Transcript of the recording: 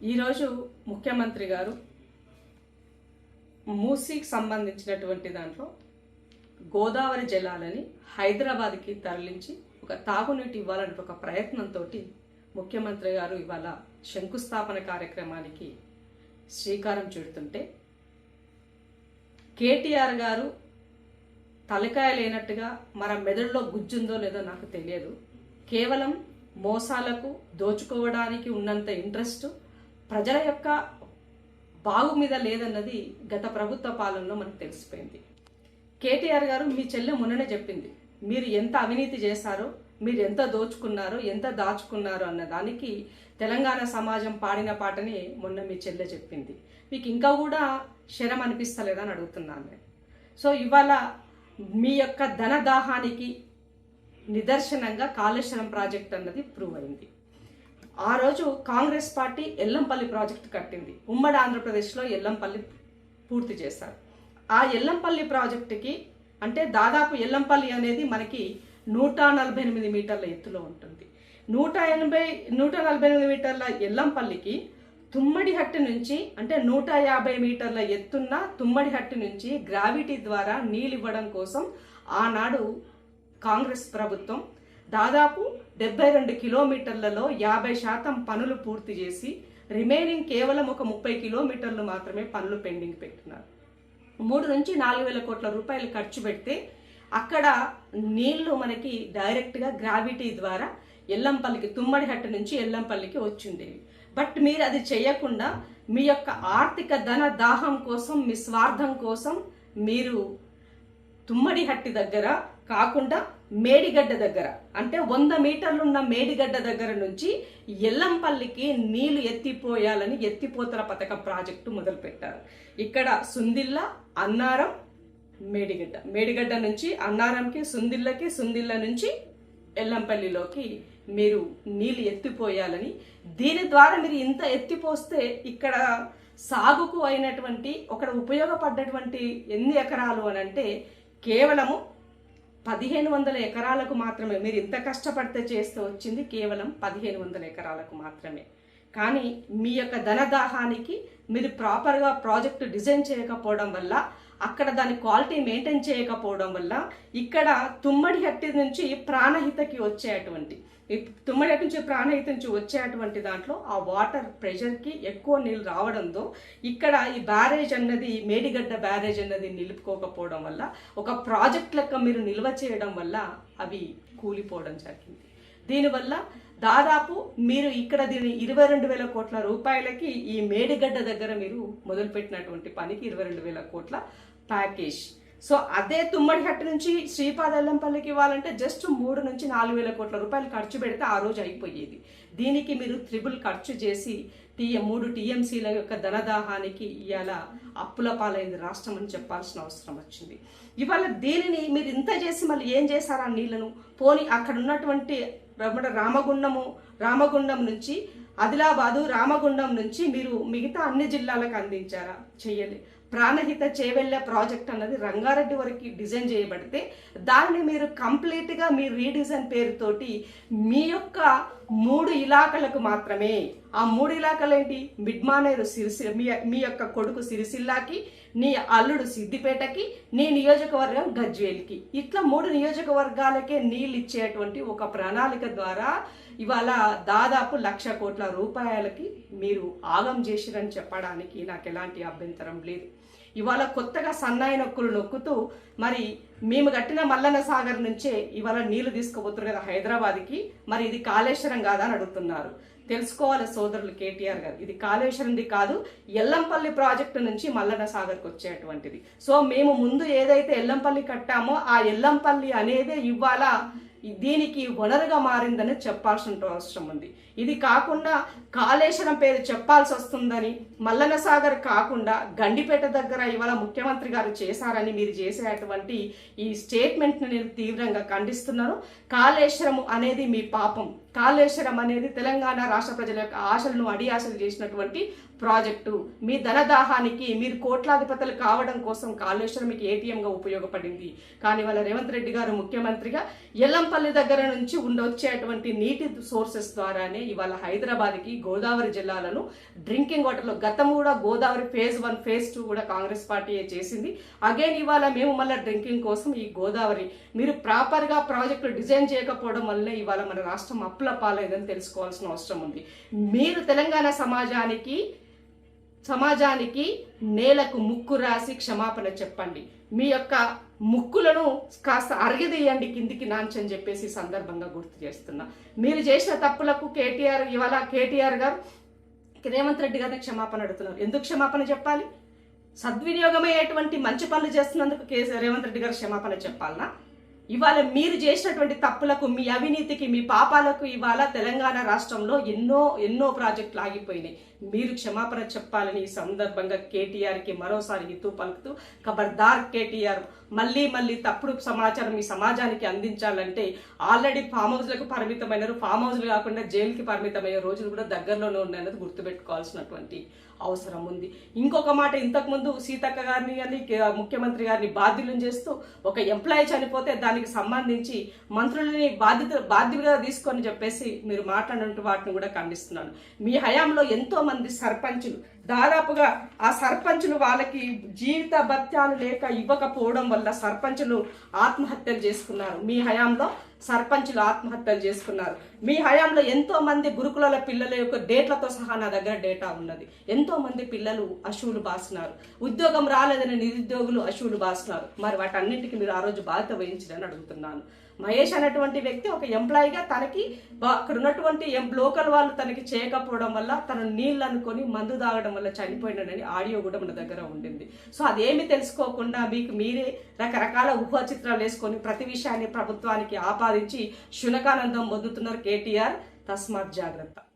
ఈరోజు ముఖ్యమంత్రి గారు మూసీకి సంబంధించినటువంటి దాంట్లో గోదావరి జలాలని హైదరాబాద్కి తరలించి ఒక తాగునీటి ఇవ్వాలని ఒక ప్రయత్నంతో ముఖ్యమంత్రి గారు ఇవాళ శంకుస్థాపన కార్యక్రమానికి శ్రీకారం చుడుతుంటే కేటీఆర్ గారు తలకాయ లేనట్టుగా మన మెదడులో గుజ్జుందో లేదో నాకు తెలియదు. కేవలం మోసాలకు దోచుకోవడానికి ఉన్నంత ఇంట్రెస్ట్ ప్రజల యొక్క బాగు మీద లేదన్నది గత ప్రభుత్వ పాలనలో మనకు తెలిసిపోయింది. కేటీఆర్ గారు మీ చెల్లె మొన్ననే చెప్పింది మీరు ఎంత అవినీతి చేశారో మీరు ఎంత దోచుకున్నారో ఎంత దాచుకున్నారో అన్న దానికి తెలంగాణ సమాజం పాడిన పాటని మొన్న మీ చెల్లె చెప్పింది. మీకు ఇంకా కూడా శరం అనిపిస్తలేదని అడుగుతున్నాను నేను. సో ఇవాళ మీ యొక్క ధనదాహానికి నిదర్శనంగా కాళేశ్వరం ప్రాజెక్ట్ అన్నది ప్రూవ్ అయింది. ఆ రోజు కాంగ్రెస్ పార్టీ ఎల్లంపల్లి ప్రాజెక్ట్ కట్టింది. ఉమ్మడి ఆంధ్రప్రదేశ్లో ఎల్లంపల్లి పూర్తి చేశారు. ఆ ఎల్లంపల్లి ప్రాజెక్టుకి అంటే దాదాపు ఎల్లంపల్లి అనేది మనకి నూట నలభై ఎనిమిది మీటర్ల ఎత్తులో ఉంటుంది. నూట ఎనభై నూట నలభై ఎనిమిది మీటర్ల ఎల్లంపల్లికి తుమ్మడిహట్టు నుంచి అంటే నూట యాభై మీటర్ల ఎత్తున్న తుమ్మడిహట్టు నుంచి గ్రావిటీ ద్వారా నీళ్ళు ఇవ్వడం కోసం ఆనాడు కాంగ్రెస్ ప్రభుత్వం దాదాపు డెబ్బై రెండు కిలోమీటర్లలో యాభై శాతం పనులు పూర్తి చేసి రిమైనింగ్ కేవలం ఒక ముప్పై కిలోమీటర్లు మాత్రమే పనులు పెండింగ్ పెట్టినారు. మూడు నుంచి నాలుగు వేల కోట్ల రూపాయలు ఖర్చు పెడితే అక్కడ నీళ్ళు మనకి డైరెక్ట్గా గ్రావిటీ ద్వారా ఎల్లంపల్లికి తుమ్మడిహట్టు నుంచి ఎల్లంపల్లికి వచ్చిండేవి. బట్ మీరు అది చేయకుండా మీ యొక్క ఆర్థిక ధన దాహం కోసం మీ స్వార్థం కోసం మీరు తుమ్మడిహట్టి దగ్గర కాకుండా మేడిగడ్డ దగ్గర. అంటే వంద మీటర్లున్న మేడిగడ్డ దగ్గర నుంచి ఎల్లంపల్లికి నీళ్ళు ఎత్తిపోయాలని ఎత్తిపోతల పథకం ప్రాజెక్టు మొదలుపెట్టారు. ఇక్కడ సుందిల్ల అన్నారం మేడిగడ్డ. మేడిగడ్డ నుంచి అన్నారంకి సుందిల్లకి సుందిల్ల నుంచి ఎల్లంపల్లిలోకి మీరు నీళ్ళు ఎత్తిపోయాలని. దీని ద్వారా మీరు ఇంత ఎత్తిపోస్తే ఇక్కడ సాగుకు అయినటువంటి ఒక ఉపయోగపడ్డటువంటి ఎన్ని ఎకరాలు అని అంటే కేవలము పదిహేను వందల ఎకరాలకు మాత్రమే. మీరు ఇంత కష్టపడితే చేస్తూ వచ్చింది కేవలం పదిహేను వందల ఎకరాలకు మాత్రమే. కానీ మీ యొక్క ధనదాహానికి మీరు ప్రాపర్గా ప్రాజెక్టు డిజైన్ చేయకపోవడం వల్ల అక్కడ దాని క్వాలిటీ మెయింటైన్ చేయకపోవడం వల్ల ఇక్కడ తుమ్మడి హట్టి నుంచి ప్రాణహితకి వచ్చేటువంటి ఈ తుమ్మడి హట్టి నుంచి ప్రాణహిత నుంచి వచ్చేటువంటి దాంట్లో ఆ వాటర్ ప్రెషర్కి ఎక్కువ నీళ్ళు రావడంతో ఇక్కడ ఈ బ్యారేజ్ అన్నది మేడిగడ్డ బ్యారేజ్ అన్నది నిలుపుకోకపోవడం వల్ల ఒక ప్రాజెక్ట్ లెక్క మీరు నిల్వ చేయడం వల్ల అవి కూలిపోవడం జరిగింది. దీనివల్ల దాదాపు మీరు ఇక్కడ దీని ఇరవై రెండు వేల కోట్ల రూపాయలకి ఈ మేడిగడ్డ దగ్గర మీరు మొదలుపెట్టినటువంటి పనికి ఇరవై రెండు వేల కోట్ల ప్యాకేజ్. సో అదే తుమ్మడిహట్టు నుంచి శ్రీపాదల్లంపల్లికి ఇవ్వాలంటే జస్ట్ మూడు నుంచి నాలుగు వేల కోట్ల రూపాయలు ఖర్చు పెడితే ఆ రోజు అయిపోయేది. దీనికి మీరు త్రిబుల్ ఖర్చు చేసి టీఎం మూడు టీఎంసీల యొక్క ధనదాహానికి ఇవాళ అప్పుల పాలైంది రాష్ట్రం అని చెప్పాల్సిన అవసరం వచ్చింది. ఇవాళ దీనిని మీరు ఇంత చేసి మళ్ళీ ఏం చేశారు ఆ నీళ్ళను? పోని అక్కడ ఉన్నటువంటి రామగుండము రామగుండం నుంచి ఆదిలాబాదు రామగుండం నుంచి మీరు మిగతా అన్ని జిల్లాలకు అందించారా? చెయ్యలే ప్రాణహిత చేవెళ్ళ ప్రాజెక్ట్ అన్నది రంగారెడ్డి వరకు డిజైన్ చేయబడితే దాన్ని మీరు కంప్లీట్గా మీ రీడిజైన్ పేరుతోటి మీ యొక్క మూడు ఇలాకలకు మాత్రమే. ఆ మూడు ఇలాకలు ఏంటి మిడ్మానేరు సిరిసి మీ మీ యొక్క కొడుకు సిరిసిల్లాకి నీ అల్లుడు సిద్దిపేటకి నీ నియోజకవర్గం గజ్వేలికి. ఇట్లా మూడు నియోజకవర్గాలకే నీళ్ళు ఇచ్చేటువంటి ఒక ప్రణాళిక ద్వారా ఇవాళ దాదాపు లక్ష కోట్ల రూపాయలకి మీరు ఆగం చేసిరని చెప్పడానికి నాకు ఎలాంటి అభ్యంతరం లేదు. ఇవాళ కొత్తగా సన్నాయి నొక్కులు నొక్కుతూ మరి మేము కట్టిన మల్లన్న సాగర్ నుంచే ఇవాళ నీళ్ళు తీసుకుపోతున్నారు కదా హైదరాబాద్కి. మరి ఇది కాళేశ్వరం కాదా అని అడుగుతున్నారు. తెలుసుకోవాలి సోదరులు కేటీఆర్ గారు. ఇది కాళేశ్వరంది కాదు ఎల్లంపల్లి ప్రాజెక్టు నుంచి మల్లన్న సాగర్కి వచ్చేటువంటిది. సో మేము ముందు ఏదైతే ఎల్లంపల్లి కట్టామో ఆ ఎల్లంపల్లి అనేదే ఇవాళ దీనికి వనరుగా మారిందని చెప్పాల్సిన అవసరం ఉంది. ఇది కాకుండా కాళేశ్వరం పేరు చెప్పాల్సి వస్తుందని మల్లన సాగర్ కాకుండా గండిపేట దగ్గర ఇవాళ ముఖ్యమంత్రి గారు చేశారని మీరు చేసేటువంటి ఈ స్టేట్మెంట్ను నేను తీవ్రంగా ఖండిస్తున్నాను కాళేశ్వరం అనేది మీ పాపం. కాళేశ్వరం అనేది తెలంగాణ రాష్ట్ర ప్రజల యొక్క ఆశలను అడి ఆశలు చేసినటువంటి ప్రాజెక్టు. మీ ధనదాహానికి మీరు కోట్లాధిపతులు కావడం కోసం కాళేశ్వరం మీకు ఏటీఎంగా ఉపయోగపడింది. కానీ వాళ్ళ రేవంత్ రెడ్డి గారు ముఖ్యమంత్రిగా ఎల్లంపల్లి దగ్గర నుంచి ఉండొచ్చేటువంటి నీటి సోర్సెస్ ద్వారానే ఇవాళ హైదరాబాద్కి గోదావరి జిల్లాలను డ్రింకింగ్ వాటర్లో గతం కూడా Godavari phase one phase two కూడా కాంగ్రెస్ పార్టీయే చేసింది. అగైన్ ఇవాళ మేము మళ్ళీ డ్రింకింగ్ కోసం ఈ గోదావరి మీరు ప్రాపర్గా ప్రాజెక్టులు డిజైన్ చేయకపోవడం వల్లే ఇవాళ మన రాష్ట్రం అప్పుల పాలైందని తెలుసుకోవాల్సిన అవసరం ఉంది. మీరు తెలంగాణ సమాజానికి సమాజానికి నేలకు ముక్కు రాసి క్షమాపణ చెప్పండి. మీ యొక్క ముక్కులను కాస్త అరగదీయండి కిందికి నాంచని చెప్పేసి సందర్భంగా గుర్తు చేస్తున్నా. మీరు చేసిన తప్పులకు కేటీఆర్ ఇవాళ కేటీఆర్ గారు రేవంత్ రెడ్డి గారిని క్షమాపణ అడుగుతున్నారు. ఎందుకు క్షమాపణ చెప్పాలి? సద్వినియోగమయ్యేటువంటి మంచి పనులు చేస్తున్నందుకు కేసీ రేవంత్ రెడ్డి గారు క్షమాపణ చెప్పాలనా? ఇవాళ మీరు చేసినటువంటి తప్పులకు మీ అవినీతికి మీ పాపాలకు ఇవాళ తెలంగాణ రాష్ట్రంలో ఎన్నో ఎన్నో ప్రాజెక్టులు ఆగిపోయినాయి. మీరు క్షమాపణ చెప్పాలని ఈ సందర్భంగా కేటీఆర్కి మరోసారి హితూ పలుకుతూ ఖబర్దార్ కేటీఆర్ మళ్ళీ మళ్ళీ తప్పుడు సమాచారం ఈ సమాజానికి అందించాలంటే ఆల్రెడీ ఫామ్ హౌస్లకు పరిమితమైనారు. ఫామ్ హౌస్లు కాకుండా జైలుకి పరిమితమయ్యే రోజులు కూడా దగ్గరలోనే ఉన్నాయన్నది గుర్తుపెట్టుకోవాల్సినటువంటి అవసరం ఉంది ఇంకొక మాట ఇంతకుముందు సీతక్క గారిని కానీ ముఖ్యమంత్రి గారిని బాధ్యులను చేస్తూ ఒక ఎంప్లాయీ చనిపోతే దానికి సంబంధించి మంత్రులని బాధ్యత బాధ్యులుగా తీసుకొని చెప్పేసి మీరు మాట్లాడినట్టు వాటిని కూడా ఖండిస్తున్నాను. మీ హయాంలో ఎంతో మంది సర్పంచులు దాదాపుగా ఆ సర్పంచులు వాళ్ళకి జీవిత భత్యాలు లేక ఇవ్వకపోవడం వల్ల సర్పంచులు ఆత్మహత్యలు చేసుకున్నారు. మీ హయాంలో సర్పంచులు ఆత్మహత్యలు చేసుకున్నారు. మీ హయాంలో ఎంతో మంది గురుకులాల పిల్లల యొక్క డేట్లతో సహా నా దగ్గర డేటా ఉన్నది. ఎంతో మంది పిల్లలు అశువులు బాసినారు. ఉద్యోగం రాలేదని నిరుద్యోగులు అశువులు బాసినారు. మరి వాటన్నింటికి మీరు ఆ రోజు బాధ్యత వహించాలని అడుగుతున్నాను. మహేష్ అనేటువంటి వ్యక్తి ఒక ఎంప్లాయీగా తనకి అక్కడ ఉన్నటువంటి లోకల్ వాళ్ళు తనకి చేయకపోవడం వల్ల తన నీళ్ళు అనుకొని మందు తాగడం వల్ల చనిపోయినాడని ఆడియో కూడా మన దగ్గర ఉండింది. సో అదేమి తెలుసుకోకుండా మీకు మీరే రకరకాల ఊహా చిత్రాలు వేసుకొని ప్రతి విషయాన్ని ప్రభుత్వానికి ఆపాదించి శునకానందం పొందుతున్నారు కేటీఆర్. తస్మాత్ జాగ్రత్త.